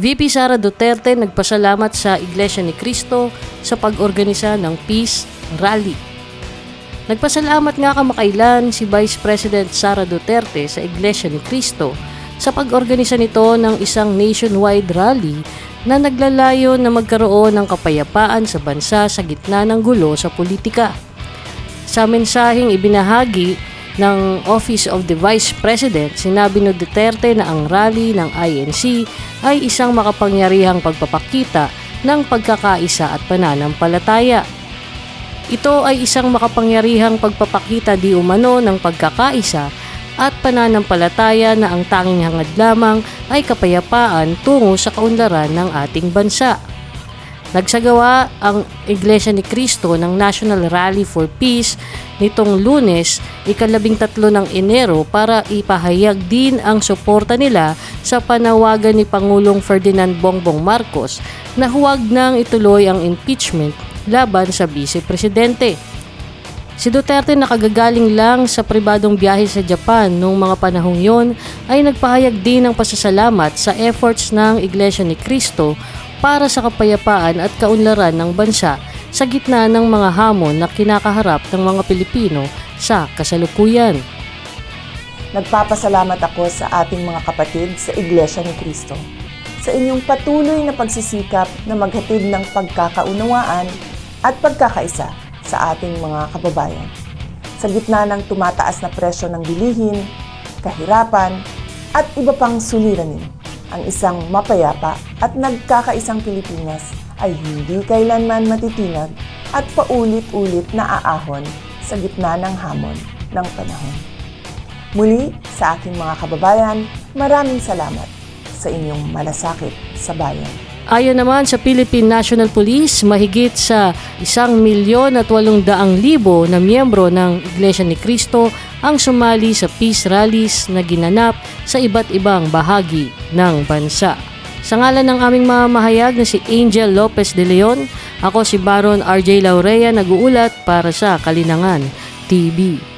VP Sara Duterte nagpasalamat sa Iglesia ni Cristo sa pag-organisa ng Peace Rally. Nagpasalamat nga kamakailan si Vice President Sara Duterte sa Iglesia ni Cristo sa pag-organisa nito ng isang nationwide rally na naglalayo na magkaroon ng kapayapaan sa bansa sa gitna ng gulo sa politika. Sa mensaheng ibinahagi ng Office of the Vice President, sinabi ni Duterte na ang rally ng INC ay isang makapangyarihang pagpapakita ng pagkakaisa at pananampalataya. Ito ay isang makapangyarihang pagpapakita di umano ng pagkakaisa at pananampalataya na ang tanging hangad lamang ay kapayapaan tungo sa kaunlaran ng ating bansa. Nagsagawa ang Iglesia ni Cristo ng National Rally for Peace nitong lunes, ikalabing tatlo ng Enero para ipahayag din ang suporta nila sa panawagan ni Pangulong Ferdinand Bongbong Marcos na huwag nang ituloy ang impeachment laban sa Vice Presidente. Si Duterte nakagagaling lang sa pribadong biyahe sa Japan noong mga panahong yon ay nagpahayag din ng pasasalamat sa efforts ng Iglesia ni Cristo para sa kapayapaan at kaunlaran ng bansa sa gitna ng mga hamon na kinakaharap ng mga Pilipino sa kasalukuyan. Nagpapasalamat ako sa ating mga kapatid sa Iglesia ni Cristo sa inyong patuloy na pagsisikap na maghatid ng pagkakaunawaan at pagkakaisa sa ating mga kababayan. Sa gitna ng tumataas na presyo ng bilihin, kahirapan, at iba pang suliranin, ang isang mapayapa at nagkakaisang Pilipinas ay hindi kailanman matitinag at paulit-ulit na aahon sa gitna ng hamon ng panahon. Muli, sa aking mga kababayan, maraming salamat sa inyong malasakit sa bayan. Ayon naman sa Philippine National Police, mahigit sa isang milyon at walong daang libo na miyembro ng Iglesia ni Cristo ang sumali sa peace rallies na ginanap sa iba't ibang bahagi ng bansa. Sa ngalan ng aming mamahayag na si Angel Lopez de Leon, ako si Baron RJ Laurea nag-uulat para sa Kalinangan TV.